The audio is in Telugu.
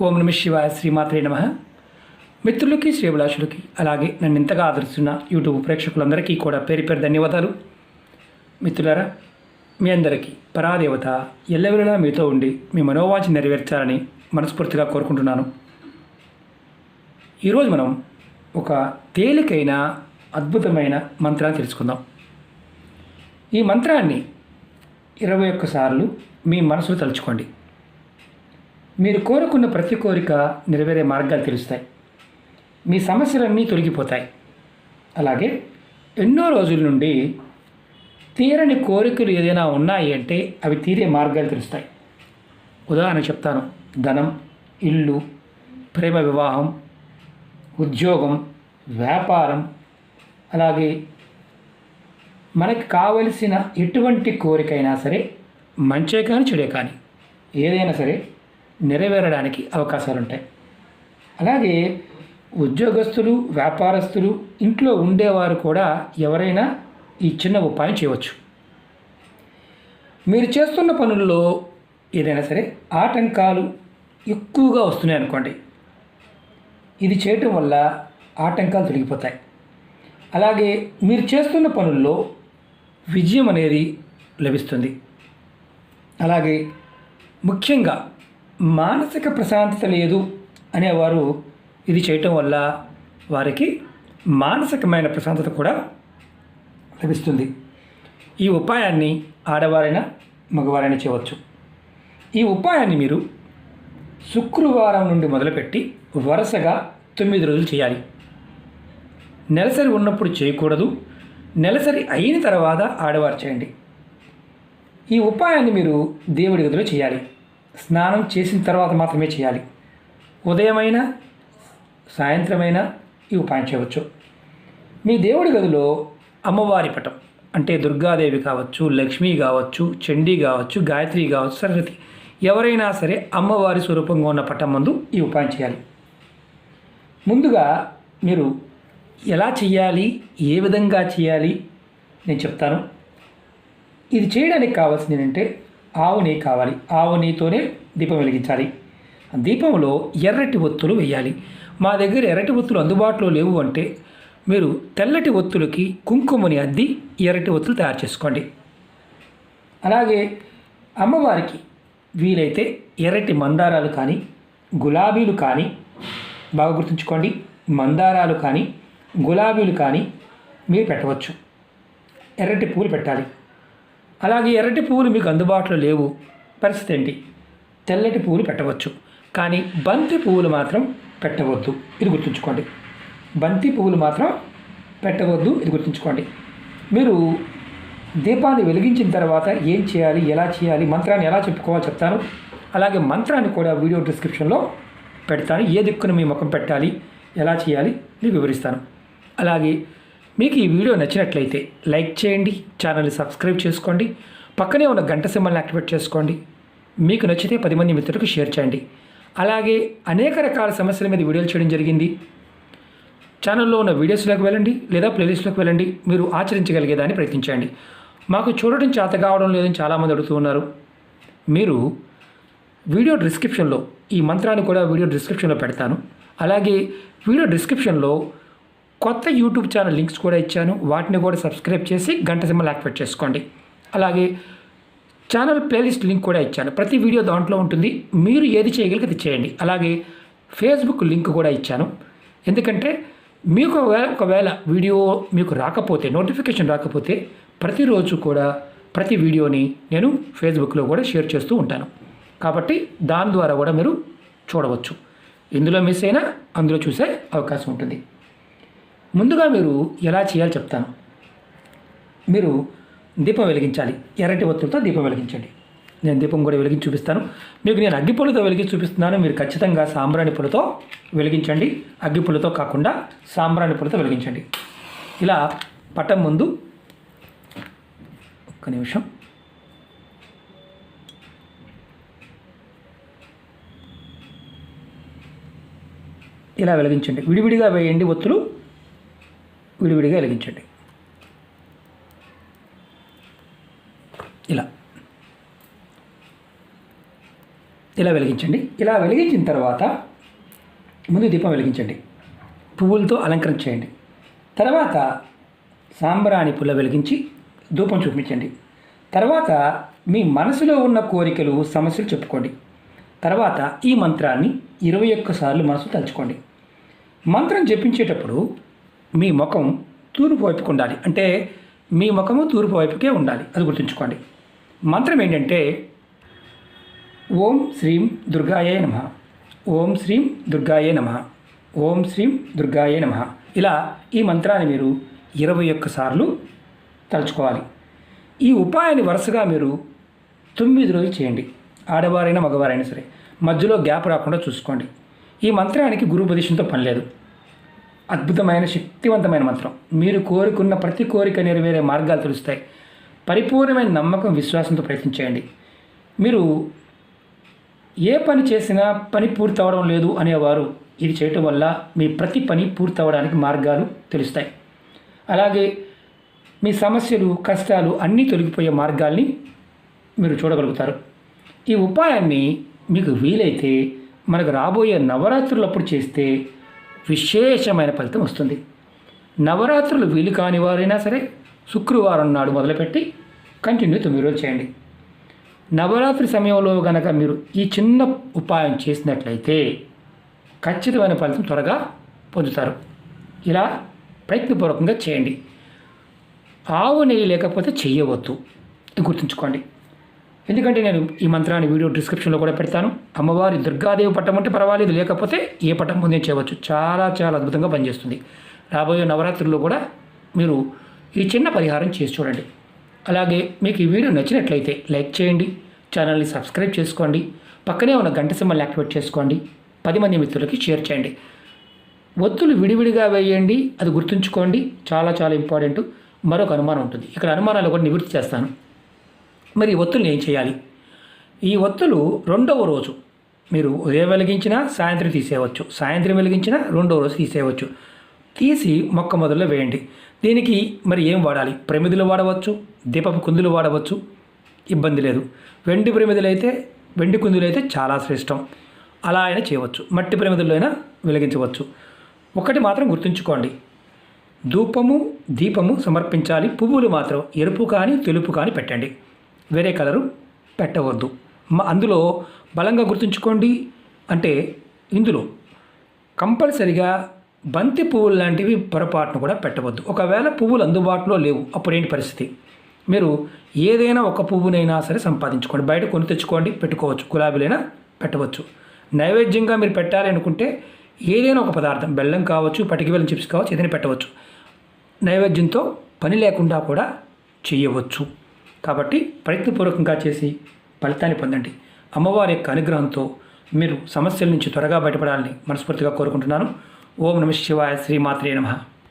ఓం నమ శివాయ శ్రీమాత్రే నమ. మిత్రులకి శ్రీభిలాషులకి అలాగే నన్ను ఇంతగా ఆదరిస్తున్న యూట్యూబ్ ప్రేక్షకులందరికీ కూడా పేరు పేరు ధన్యవాదాలు. మిత్రులారా మీ అందరికీ పరాదేవత ఎల్లవెల్లలా మీతో ఉండి మీ మనోవాంఛ నెరవేర్చాలని మనస్ఫూర్తిగా కోరుకుంటున్నాను. ఈరోజు మనం ఒక తేలికైన అద్భుతమైన మంత్రాన్ని తెలుసుకుందాం. ఈ మంత్రాన్ని ఇరవై ఒక్కసార్లు మీ మనసులో తలుచుకోండి. మీరు కోరుకున్న ప్రతి కోరిక నెరవేరే మార్గాలు తెలుస్తాయి. మీ సమస్యలన్నీ తొలగిపోతాయి. అలాగే ఎన్నో రోజుల నుండి తీరని కోరికలు ఏదైనా ఉన్నాయి అంటే అవి తీరే మార్గాలు తెలుస్తాయి. ఉదాహరణ చెప్తాను. ధనం ఇల్లు ప్రేమ వివాహం ఉద్యోగం వ్యాపారం. అలాగే మనకు కావలసిన ఎటువంటి కోరికైనా సరే మంచే కానీ చెడే కానీ ఏదైనా సరే నెరవేరడానికి అవకాశాలు ఉంటాయి అలాగే ఉద్యోగస్తులు వ్యాపారస్తులు ఇంట్లో ఉండేవారు కూడా ఎవరైనా ఈ చిన్న ఉపాయం చేయవచ్చు. మీరు చేస్తున్న పనుల్లో ఏదైనా సరే ఆటంకాలు ఎక్కువగా వస్తున్నాయి అనుకోండి. ఇది చేయటం వల్ల ఆటంకాలు తొలగిపోతాయి. అలాగే మీరు చేస్తున్న పనుల్లో విజయం అనేది లభిస్తుంది. అలాగే ముఖ్యంగా మానసిక ప్రశాంతత లేదు అనేవారు ఇది చేయటం వల్ల వారికి మానసికమైన ప్రశాంతత కూడా లభిస్తుంది. ఈ ఉపాయాన్ని ఆడవారైనా మగవారైనా చేయవచ్చు. ఈ ఉపాయాన్ని మీరు శుక్రవారం నుండి మొదలుపెట్టి వరుసగా తొమ్మిది రోజులు చేయాలి. నెలసరి ఉన్నప్పుడు చేయకూడదు. నెలసరి అయిన తర్వాత ఆడవారు చేయండి. ఈ ఉపాయాన్ని మీరు దేవుడి గదిలో చేయాలి. స్నానం చేసిన తర్వాత మాత్రమే చేయాలి. ఉదయమైనా సాయంత్రమైనా ఈ ఉపాయం చేయవచ్చు. మీ దేవుడి గదిలో అమ్మవారి పటం అంటే దుర్గాదేవి కావచ్చు లక్ష్మి కావచ్చు చండీ కావచ్చు గాయత్రి కావచ్చు సరస్వతి ఎవరైనా సరే అమ్మవారి స్వరూపంగా ఉన్న పటం ముందు ఈ ఉపాయం చేయాలి. ముందుగా మీరు ఎలా చేయాలి ఏ విధంగా చేయాలి నేను చెప్తాను. ఇది చేయడానికి కావాల్సింది ఏంటంటే ఆవు నెయ్యి కావాలి. ఆవు నెయ్యితోనే దీపం వెలిగించాలి. దీపంలో ఎర్రటి ఒత్తులు వేయాలి. మా దగ్గర ఎర్రటి ఒత్తులు అందుబాటులో లేవు అంటే మీరు తెల్లటి ఒత్తులకి కుంకుమని అద్ది ఎర్రటి ఒత్తులు తయారు చేసుకోండి. అలాగే అమ్మవారికి వీలైతే ఎర్రటి మందారాలు కానీ గులాబీలు కానీ బాగా గుర్తుంచుకోండి మందారాలు కానీ గులాబీలు కానీ మీరు పెట్టవచ్చు. ఎర్రటి పూలు పెట్టాలి. అలాగే ఎర్రటి పువ్వులు మీకు అందుబాటులో లేవు. పరిస్థితి ఏంటి? తెల్లటి పువ్వులు పెట్టవచ్చు. కానీ బంతి పువ్వులు మాత్రం పెట్టవద్దు. ఇది గుర్తుంచుకోండి. బంతి పువ్వులు మాత్రం పెట్టవద్దు. ఇది గుర్తుంచుకోండి. మీరు దీపాన్ని వెలిగించిన తర్వాత ఏం చేయాలి? ఎలా చేయాలి? మంత్రాన్ని ఎలా చెప్పుకోవాలో చెప్తాను. అలాగే మంత్రాన్ని కూడా వీడియో డిస్క్రిప్షన్లో పెడతాను. ఏ దిక్కున మీ ముఖం పెట్టాలి? ఎలా చేయాలి? నేను వివరిస్తాను. అలాగే మీకు ఈ వీడియో నచ్చినట్లయితే లైక్ చేయండి ఛానల్ని సబ్స్క్రైబ్ చేసుకోండి పక్కనే ఉన్న గంట సింబల్ని యాక్టివేట్ చేసుకోండి మీకు నచ్చితే పది మంది మిత్రులకు షేర్ చేయండి. అలాగే అనేక రకాల సమస్యల మీద వీడియోలు చేయడం జరిగింది. ఛానల్లో ఉన్న వీడియోస్లోకి వెళ్ళండి లేదా ప్లేలిస్ట్లోకి వెళ్ళండి మీరు ఆచరించగలిగేదాన్ని ప్రయత్నించండి. మాకు చూడటం చేత కావడం లేదని చాలామంది అడుగుతున్నారు మీరు వీడియో డిస్క్రిప్షన్లో ఈ మంత్రాన్ని కూడా వీడియో డిస్క్రిప్షన్లో పెడతాను. అలాగే వీడియో డిస్క్రిప్షన్లో కొత్త యూట్యూబ్ ఛానల్ లింక్స్ కూడా ఇచ్చాను. వాటిని కూడా సబ్స్క్రైబ్ చేసి గంట సింబల్ యాక్టివేట్ చేసుకోండి. అలాగే ఛానల్ ప్లేలిస్ట్ లింక్ కూడా ఇచ్చాను. ప్రతి వీడియో దాంట్లో ఉంటుంది. మీరు ఏది చేయగలిగితే అది చేయండి. అలాగే ఫేస్బుక్ లింక్ కూడా ఇచ్చాను. ఎందుకంటే మీకు ఒకవేళ ఒకవేళ వీడియో మీకు రాకపోతే నోటిఫికేషన్ రాకపోతే ప్రతిరోజు కూడా ప్రతి వీడియోని నేను ఫేస్బుక్లో కూడా షేర్ చేస్తూ ఉంటాను. కాబట్టి దాని ద్వారా కూడా మీరు చూడవచ్చు. ఇందులో మిస్ అయినా అందులో చూసే అవకాశం ఉంటుంది. ముందుగా మీరు ఎలా చేయాలో చెప్తాను. మీరు దీపం వెలిగించాలి. ఎర్రటి ఒత్తులతో దీపం వెలిగించండి. నేను దీపం కూడా వెలిగించి చూపిస్తాను. మీకు నేను అగ్గిపుల్లతో వెలిగించి చూపిస్తున్నాను. మీరు ఖచ్చితంగా సాంబ్రాణి పుల్లతో వెలిగించండి. అగ్గిపుల్లతో కాకుండా సాంబ్రాణి పుల్లతో వెలిగించండి. ఇలా పటం ముందు ఒక్క నిమిషం. ఇలా వెలిగించండి. విడివిడిగా వేయండి ఒత్తులు. విడివిడిగా వెలిగించండి. ఇలా. ఇలా వెలిగించండి. ఇలా వెలిగించిన తర్వాత ముందు దీపం వెలిగించండి. పువ్వులతో అలంకరణ చేయండి. తర్వాత సాంబ్రాణి పుల్ల వెలిగించి ధూపం చూపించండి. తర్వాత మీ మనసులో ఉన్న కోరికలు సమస్యలు చెప్పుకోండి. తర్వాత ఈ మంత్రాన్ని ఇరవై ఒక్కసార్లు మనసు తలుచుకోండి. మంత్రం జపించేటప్పుడు మీ ముఖం తూర్పు వైపుకు ఉండాలి. అంటే మీ ముఖము తూర్పు వైపుకే ఉండాలి. అది గుర్తుంచుకోండి. మంత్రం ఏంటంటే ఓం శ్రీం దుర్గాయే నమ. ఓం శ్రీం దుర్గాయే నమ. ఓం శ్రీం దుర్గాయే నమ. ఇలా ఈ మంత్రాన్ని మీరు ఇరవై ఒక్కసార్లు తలుచుకోవాలి. ఈ ఉపాయాన్ని వరుసగా మీరు తొమ్మిది రోజులు చేయండి. ఆడవారైనా మగవారైనా సరే. మధ్యలో గ్యాప్ రాకుండా చూసుకోండి. ఈ మంత్రానికి గురు ఉపదేశంతో పని లేదు. అద్భుతమైన శక్తివంతమైన మంత్రం. మీరు కోరుకున్న ప్రతి కోరిక నెరవేరే మార్గాలు తెలుస్తాయి. పరిపూర్ణమైన నమ్మకం విశ్వాసంతో ప్రయత్నించేయండి. మీరు ఏ పని చేసినా పని పూర్తవడం లేదు అనేవారు. ఇది చేయటం వల్ల మీ ప్రతి పని పూర్తవడానికి మార్గాలు తెలుస్తాయి. అలాగే మీ సమస్యలు కష్టాలు అన్నీ తొలగిపోయే మార్గాల్ని మీరు చూడగలుగుతారు. ఈ ఉపాయాన్ని మీకు వీలైతే మనకు రాబోయే నవరాత్రులప్పుడు చేస్తే విశేషమైన ఫలితం వస్తుంది. నవరాత్రులు వీలు కాని వారైనా సరే శుక్రవారం నాడు మొదలుపెట్టి కంటిన్యూ తొమ్మిది రోజులు చేయండి. నవరాత్రి సమయంలో కనుక మీరు ఈ చిన్న ఉపాయం చేసినట్లయితే ఖచ్చితమైన ఫలితం త్వరగా పొందుతారు. ఇలా ప్రయత్నపూర్వకంగా చేయండి. ఆవు నెయ్యి లేకపోతే చేయవద్దు గుర్తుంచుకోండి. ఎందుకంటే నేను ఈ మంత్రాన్ని వీడియో డిస్క్రిప్షన్లో కూడా పెడతాను. అమ్మవారి దుర్గాదేవి పట్టం అంటే పర్వాలేదు లేకపోతే ఏ పట్టం పొందే చేయవచ్చు. చాలా చాలా అద్భుతంగా పనిచేస్తుంది. రాబోయే నవరాత్రుల్లో కూడా మీరు ఈ చిన్న పరిహారం చేసి చూడండి. అలాగే మీకు ఈ వీడియో నచ్చినట్లయితే లైక్ చేయండి ఛానల్ని సబ్స్క్రైబ్ చేసుకోండి పక్కనే ఉన్న గంట సింబల్ని యాక్టివేట్ చేసుకోండి పది మంది మిత్రులకి షేర్ చేయండి. ఒత్తులు విడివిడిగా వేయండి అది గుర్తుంచుకోండి. చాలా చాలా ఇంపార్టెంట్. మరొక అనుమానం ఉంటుంది. ఇక్కడ అనుమానాలు కూడా నివృత్తి చేస్తాను. మరి ఒత్తులు ఒత్తుల్ని ఏం చేయాలి? ఈ ఒత్తులు రెండవ రోజు మీరు ఉదయం వెలిగించినా సాయంత్రం తీసేయవచ్చు. సాయంత్రం వెలిగించినా రెండవ రోజు తీసేయవచ్చు. తీసి మొక్క మొదలు వేయండి. దీనికి మరి ఏం వాడాలి? ప్రమిదులు వాడవచ్చు దీపపు కుందులు వాడవచ్చు. ఇబ్బంది లేదు. వెండి ప్రమిదులు అయితే వెండి కుందులు అయితే చాలా శ్రేష్టం. అలా అయినా చేయవచ్చు. మట్టి ప్రమిదుల్లో అయినా వెలిగించవచ్చు. ఒకటి మాత్రం గుర్తుంచుకోండి. ధూపము దీపము సమర్పించాలి. పువ్వులు మాత్రం ఎరుపు కానీ తెలుపు కానీ పెట్టండి. వేరే కలరు పెట్టవద్దు. మ- అందులో బలంగా గుర్తుంచుకోండి. అంటే ఇందులో కంపల్సరిగా బంతి పువ్వులు లాంటివి పొరపాటును కూడా పెట్టవద్దు. ఒకవేళ పువ్వులు అందుబాటులో లేవు అప్పుడేంటి పరిస్థితి? మీరు ఏదైనా ఒక పువ్వునైనా సరే సంపాదించుకోండి. బయట కొని తెచ్చుకోండి పెట్టుకోవచ్చు. గులాబీలైనా పెట్టవచ్చు. నైవేద్యంగా మీరు పెట్టాలి అనుకుంటే ఏదైనా ఒక పదార్థం బెల్లం కావచ్చు పటికి బెల్లం చిప్స్ కావచ్చు ఏదైనా పెట్టవచ్చు. నైవేద్యంతో పని లేకుండా కూడా చేయవచ్చు. కాబట్టి ప్రయత్నపూర్వకంగా చేసి ఫలితాన్ని పొందండి. అమ్మవారి యొక్క అనుగ్రహంతో మీరు సమస్యల నుంచి త్వరగా బయటపడాలని మనస్ఫూర్తిగా కోరుకుంటున్నాను. ఓం నమ శివాయ శ్రీమాత్రే నమః.